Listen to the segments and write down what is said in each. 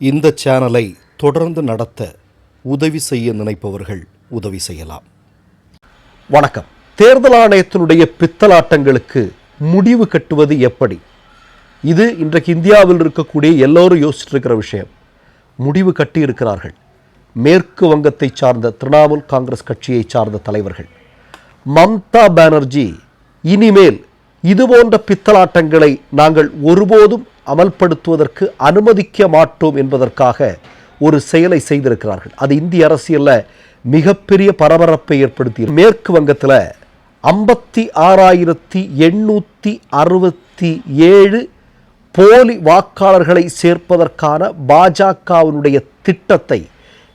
இந்த சேனலை தொடர்ந்து நடத்த உதவி செய்ய நினைப்பவர்கள் உதவி செய்யலாம். வணக்கம். தேர்தல் ஆணையத்தினுடைய பித்தலாட்டங்களுக்கு முடிவு கட்டுவது எப்படி? இது இன்றைக்கு இந்தியாவில் இருக்கக்கூடிய எல்லோரும் யோசிச்சுட்டு இருக்கிற விஷயம். முடிவு கட்டி இருக்கிறார்கள் மேற்கு வங்கத்தை சார்ந்த திரிணாமுல் காங்கிரஸ் கட்சியை சார்ந்த தலைவர்கள். மம்தா பானர்ஜி இனிமேல் இதுபோன்ற பித்தலாட்டங்களை நாங்கள் ஒருபோதும் அமல்படுத்துவதற்கு அனுமதிக்க மாட்டோம் என்பதற்காக ஒரு செயலை செய்திருக்கிறார்கள். அது இந்திய அரசியலில் மிகப்பெரிய பரபரப்பை ஏற்படுத்தி மேற்கு வங்கத்தில் ஐம்பத்தி ஆறாயிரத்தி எண்ணூற்றி அறுபத்தி ஏழு போலி வாக்காளர்களை சேர்ப்பதற்கான பாஜகவினுடைய திட்டத்தை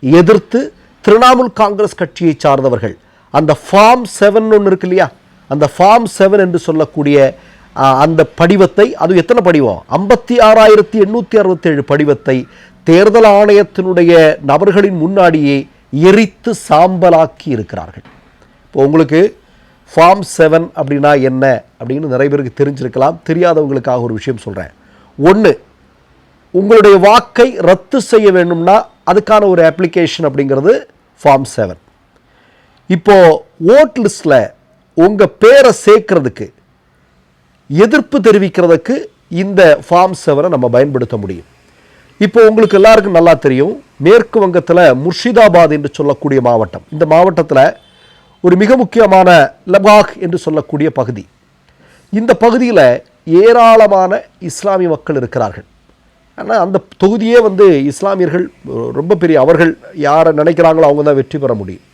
எதிர்த்து திரிணாமுல் காங்கிரஸ் கட்சியை சார்ந்தவர்கள் அந்த ஃபார்ம் செவன் ஒன்று இருக்கு இல்லையா? அந்த ஃபார்ம் செவன் என்று சொல்லக்கூடிய அந்த படிவத்தை அது எத்தனை படிவம்? ஐம்பத்தி ஆறாயிரத்தி எண்ணூற்றி அறுபத்தேழு படிவத்தை தேர்தல் ஆணையத்தினுடைய நபர்களின் முன்னாடியே எரித்து சாம்பலாக்கி இருக்கிறார்கள். இப்போ உங்களுக்கு ஃபார்ம் செவன் அப்படின்னா என்ன அப்படின்னு நிறைய பேருக்கு தெரிஞ்சிருக்கலாம். தெரியாதவங்களுக்காக ஒரு விஷயம் சொல்கிறேன் ஒன்று உங்களுடைய வாக்கை ரத்து செய்ய வேண்டும்னா அதுக்கான ஒரு அப்ளிகேஷன் அப்படிங்கிறது ஃபார்ம் செவன். இப்போது ஓட் லிஸ்ட்டில் உங்கள் பேரை சேர்க்கறதுக்கு எதிர்ப்பு தெரிவிக்கிறதுக்கு இந்த ஃபார்ம் செவனை நம்ம பயன்படுத்த முடியும். இப்போ உங்களுக்கு எல்லாருக்கும் நல்லா தெரியும் மேற்கு வங்கத்தில் முர்ஷிதாபாத் என்று சொல்லக்கூடிய மாவட்டம். இந்த மாவட்டத்தில் ஒரு மிக முக்கியமான லபாக் என்று சொல்லக்கூடிய பகுதி. இந்த பகுதியில் ஏராளமான இஸ்லாமிய மக்கள் இருக்கிறார்கள். ஆனால் அந்த தொகுதியே வந்து இஸ்லாமியர்கள் ரொம்ப பெரிய அவர்கள் யாரை நினைக்கிறாங்களோ அவங்க தான் வெற்றி பெற முடியும்.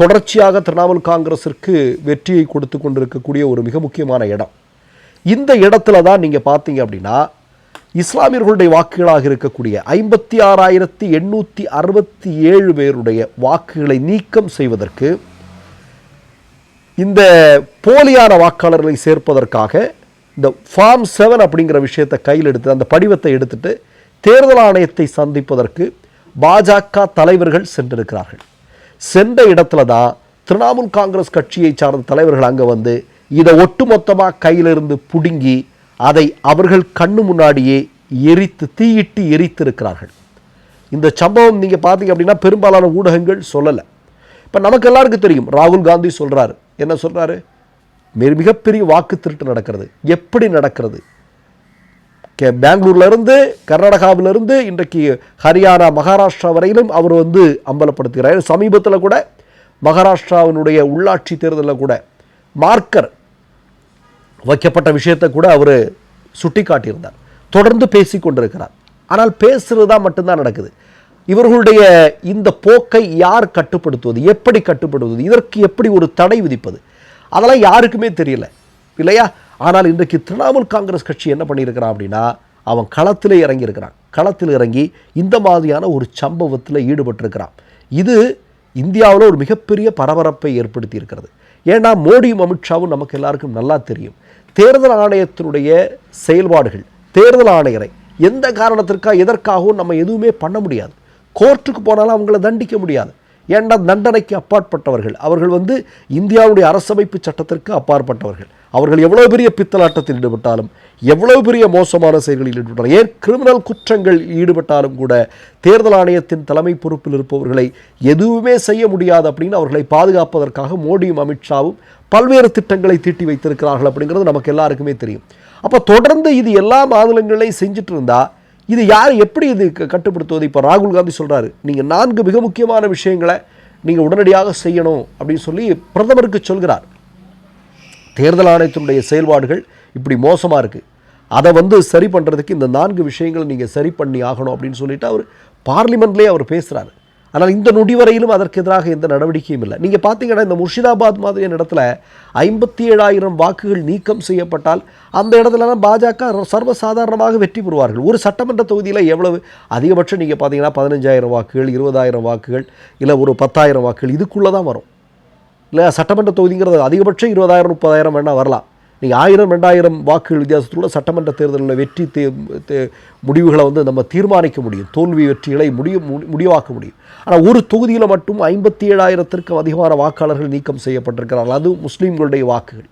தொடர்ச்சியாக திரிணாமுல் காங்கிரஸிற்கு வெற்றியை கொடுத்து கொண்டிருக்கக்கூடிய ஒரு மிக முக்கியமான இடம். இந்த இடத்துல தான் நீங்கள் பார்த்தீங்க அப்படின்னா இஸ்லாமியர்களுடைய வாக்குகளாக இருக்கக்கூடிய ஐம்பத்தி ஆறாயிரத்தி எண்ணூற்றி அறுபத்தி ஏழு பேருடைய வாக்குகளை நீக்கம் செய்வதற்கு இந்த போலியான வாக்காளர்களை சேர்ப்பதற்காக இந்த ஃபார்ம் செவன் அப்படிங்கிற விஷயத்தை கையில் எடுத்து அந்த படிவத்தை எடுத்துட்டு தேர்தல் ஆணையத்தை சந்திப்பதற்கு பாஜக தலைவர்கள் சென்றிருக்கிறார்கள். சென்ற இடத்துல தான் திரிணாமுல் காங்கிரஸ் கட்சியை சார்ந்த தலைவர்கள் அங்கே வந்து இதை ஒட்டுமொத்தமாக கையிலிருந்து பிடுங்கி அதை அவர்கள் கண்ணு முன்னாடியே எரித்து தீயிட்டு எரித்திருக்கிறார்கள். இந்த சம்பவம் நீங்கள் பார்த்தீங்க அப்படின்னா பெரும்பாலான ஊடகங்கள் சொல்லலை. இப்போ நமக்கு எல்லாருக்கும் தெரியும். ராகுல் காந்தி சொல்கிறாரு என்ன சொல்கிறாரு மிக மிகப்பெரிய வாக்கு திருட்டு நடக்கிறது. எப்படி நடக்கிறது? கே- பெங்களூர்ல கர்நாடகாவிலிருந்து இன்றைக்கு ஹரியானா மகாராஷ்டிரா வரையிலும் அவர் வந்து அம்பலப்படுத்துகிறார். சமீபத்தில் கூட மகாராஷ்டிராவினுடைய உள்ளாட்சி தேர்தலில் கூட மார்க்கர் வைக்கப்பட்ட விஷயத்தை கூட அவர் சுட்டி காட்டியிருந்தார் தொடர்ந்து பேசி கொண்டிருக்கிறார். ஆனால் பேசுறது தான் மட்டும்தான் நடக்குது. இவர்களுடைய இந்த போக்கை யார் கட்டுப்படுத்துவது? எப்படி கட்டுப்படுத்துவது? இதற்கு எப்படி ஒரு தடை விதிப்பது? அதெல்லாம் யாருக்குமே தெரியல. இல்லையா? ஆனால் இன்றைக்கு திரிணாமுல் காங்கிரஸ் கட்சி என்ன பண்ணியிருக்கிறான் அப்படின்னா அவன் களத்தில் இறங்கியிருக்கிறான். களத்தில் இறங்கி இந்த மாதிரியான ஒரு சம்பவத்தில் ஈடுபட்டிருக்கிறான். இது இந்தியாவில் ஒரு மிகப்பெரிய பரபரப்பை ஏற்படுத்தி இருக்கிறது ஏன்னா மோடியும் அமித்ஷாவும் நமக்கு எல்லாருக்கும் நல்லா தெரியும். தேர்தல் ஆணையத்தினுடைய செயல்பாடுகள் தேர்தல் ஆணையரை எந்த காரணத்திற்காக எதற்காகவும் நம்ம எதுவுமே பண்ண முடியாது. கோர்ட்டுக்கு போனாலும் அவங்கள தண்டிக்க முடியாது. ஏன்னா தண்டனைக்கு அப்பாற்பட்டவர்கள். அவர்கள் வந்து இந்தியாவுடைய அரசமைப்பு சட்டத்திற்கு அப்பாற்பட்டவர்கள். அவர்கள் எவ்வளோ பெரிய பித்தலாட்டத்தில் ஈடுபட்டாலும் எவ்வளோ பெரிய மோசமான செயல்களில் ஈடுபட்டாலும் ஏன் கிரிமினல் குற்றங்கள் ஈடுபட்டாலும் கூட தேர்தல் ஆணையத்தின் தலைமை பொறுப்பில் இருப்பவர்களை எதுவுமே செய்ய முடியாது அப்படின்னு அவர்களை பாதுகாப்பதற்காக மோடியும் அமித்ஷாவும் பல்வேறு திட்டங்களை தீட்டி வைத்திருக்கிறார்கள் அப்படிங்கிறது நமக்கு எல்லாருக்குமே தெரியும். அப்போ தொடர்ந்து இது எல்லா மாநிலங்களையும் செஞ்சுட்டு இருந்தால் இது யார் எப்படி இது க- கட்டுப்படுத்துவது? இப்போ ராகுல் காந்தி சொல்கிறாரு நீங்கள் நான்கு மிக முக்கியமான விஷயங்களை நீங்கள் உடனடியாக செய்யணும் அப்படின்னு சொல்லி பிரதமருக்கு சொல்கிறார். தேர்தல் ஆணையத்தினுடைய செயல்பாடுகள் இப்படி மோசமாக இருக்குது அதை வந்து சரி பண்ணுறதுக்கு இந்த நான்கு விஷயங்களை நீங்கள் சரி பண்ணி ஆகணும் அப்படின்னு சொல்லிட்டு அவர் பார்லிமெண்ட்லேயே அவர் பேசுகிறாரு ஆனால் இந்த நொடி வரையிலும் அதற்கு எதிராக எந்த நடவடிக்கையும் இல்லை. நீங்கள் பார்த்தீங்கன்னா இந்த முர்ஷிதாபாத் மாதிரியான இடத்துல ஐம்பத்தி ஏழாயிரம் வாக்குகள் நீக்கம் செய்யப்பட்டால் அந்த இடத்துலலாம் பாஜக சர்வசாதாரணமாக வெற்றி பெறுவார்கள். ஒரு சட்டமன்ற தொகுதியில் எவ்வளவு? அதிகபட்சம் நீங்கள் பார்த்தீங்கன்னா பதினஞ்சாயிரம் வாக்குகள் இருபதாயிரம் வாக்குகள் இல்லை ஒரு பத்தாயிரம் வாக்குகள் இதுக்குள்ளே தான் வரும். இல்லை சட்டமன்ற தொகுதிங்கிறது அதிகபட்சம் இருபதாயிரம் முப்பதாயிரம் வேணால் வரலாம். நீங்கள் ஆயிரம் ரெண்டாயிரம் வாக்குகள் வித்தியாசத்தோடு சட்டமன்ற தேர்தலில் வெற்றி தே முடிவுகளை வந்து நம்ம தீர்மானிக்க முடியும். தோல்வி வெற்றிகளை முடிய முடிவாக்க முடியும். ஆனால் ஒரு தொகுதியில் மட்டும் ஐம்பத்தி ஏழாயிரத்திற்கும் அதிகமான வாக்காளர்கள் நீக்கம் செய்யப்பட்டிருக்கிறார்கள். அது முஸ்லீம்களுடைய வாக்குகள்.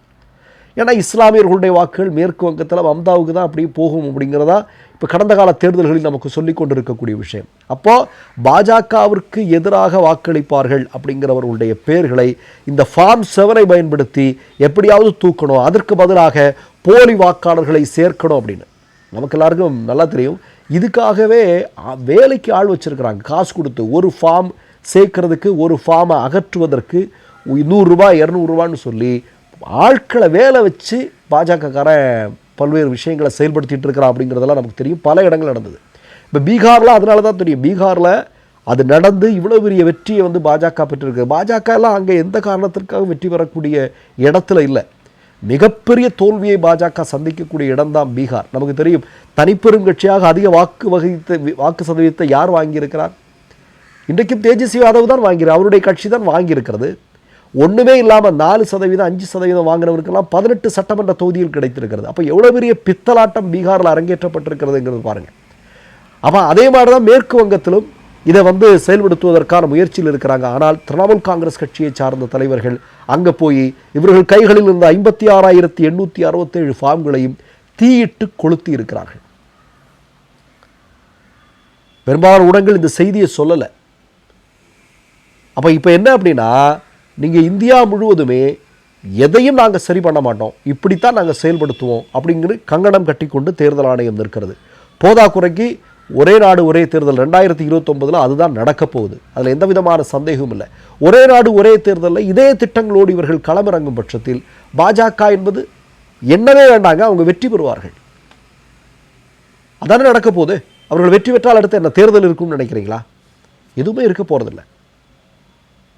ஏன்னா இஸ்லாமியர்களுடைய வாக்குகள் மேற்கு வங்கத்தில் மம்தாவுக்கு தான் அப்படியே போகும் அப்படிங்கிறதா இப்போ கடந்த கால தேர்தல்களில் நமக்கு சொல்லி கொண்டிருக்கக்கூடிய விஷயம். அப்போது பாஜகவிற்கு எதிராக வாக்களிப்பார்கள் அப்படிங்கிறவர்களுடைய பெயர்களை இந்த ஃபார்ம் செவனை பயன்படுத்தி எப்படியாவது தூக்கணும். அதற்கு பதிலாக போலி வாக்காளர்களை சேர்க்கணும் அப்படின்னு. நமக்கு எல்லாருக்கும் நல்லா தெரியும். இதுக்காகவே வேலைக்கு ஆள் வச்சிருக்கிறாங்க. காசு கொடுத்து ஒரு ஃபார்ம் சேர்க்கறதுக்கு ஒரு ஃபார்மை அகற்றுவதற்கு நூறுரூபா இரநூறுபான்னு சொல்லி ஆட்களை வேலை வச்சு பாஜகக்காரன் பல்வேறு விஷயங்களை செயல்படுத்திகிட்டு இருக்கிறான் அப்படிங்கிறதெல்லாம் நமக்கு தெரியும். பல இடங்கள் நடந்தது. இப்போ பீகாரில் அதனால தான் தெரியும். பீகாரில் அது நடந்து இவ்வளோ பெரிய வெற்றியை வந்து பாஜக பெற்றிருக்கு. பாஜக எல்லாம் அங்கே எந்த காரணத்திற்காக வெற்றி பெறக்கூடிய இடத்துல இல்லை. மிகப்பெரிய தோல்வியை பாஜக சந்திக்கக்கூடிய இடம்தான் பீகார். நமக்கு தெரியும் தனிப்பெரும் கட்சியாக அதிக வாக்கு வகித்த வாக்கு சதவீதத்தை யார் வாங்கியிருக்கிறார்? இன்றைக்கும் தேஜஸ்வி யாதவ் தான் வாங்கிறார். அவருடைய கட்சி தான் வாங்கியிருக்கிறது. ஒன்றுமே இல்லாமல் நாலு சதவீதம் அஞ்சு சதவீதம் வாங்கினவருக்கெல்லாம் பதினெட்டு சட்டமன்ற தொகுதியில் கிடைத்திருக்கிறது. அப்போ எவ்வளோ பெரிய பித்தலாட்டம் பீகாரில் அரங்கேற்றப்பட்டிருக்கிறதுங்கிறது பாருங்கள் அப்போ அதே மாதிரி தான் மேற்கு வங்கத்திலும் இதை வந்து செயல்படுத்துவதற்கான முயற்சியில் இருக்கிறாங்க. ஆனால் திரிணாமுல் காங்கிரஸ் கட்சியை சார்ந்த தலைவர்கள் அங்கே போய் இவர்கள் கைகளில் இருந்த ஐம்பத்தி ஆறாயிரத்தி எண்ணூற்றி அறுபத்தேழு ஃபார்ம்களையும் தீயிட்டு கொளுத்தி இருக்கிறார்கள். பெரும்பாலான ஊடகங்கள் இந்த செய்தியை சொல்லலை. அப்போ இப்போ என்ன அப்படின்னா நீங்கள் இந்தியா முழுவதுமே எதையும் நாங்கள் சரி பண்ண மாட்டோம். இப்படித்தான் நாங்கள் செயல்படுத்துவோம் அப்படிங்கிற கங்கணம் கட்டிக்கொண்டு தேர்தல் ஆணையம் நிற்கிறது. போதாக்குறைக்கு ஒரே நாடு ஒரே தேர்தல் ரெண்டாயிரத்தி இருபத்தொம்பதில் அதுதான் நடக்கப் போகுது. அதில் எந்த விதமான சந்தேகமும் இல்லை. ஒரே நாடு ஒரே தேர்தலில் இதே திட்டங்களோடு இவர்கள் களமிறங்கும் பட்சத்தில் பாஜக என்பது என்னவே வேண்டாங்க அவங்க வெற்றி பெறுவார்கள். அதானே நடக்க போகுது? அவர்கள் வெற்றி பெற்றால் அடுத்து என்ன தேர்தல் இருக்கும்னு நினைக்கிறீங்களா? எதுவுமே இருக்க போகிறதில்லை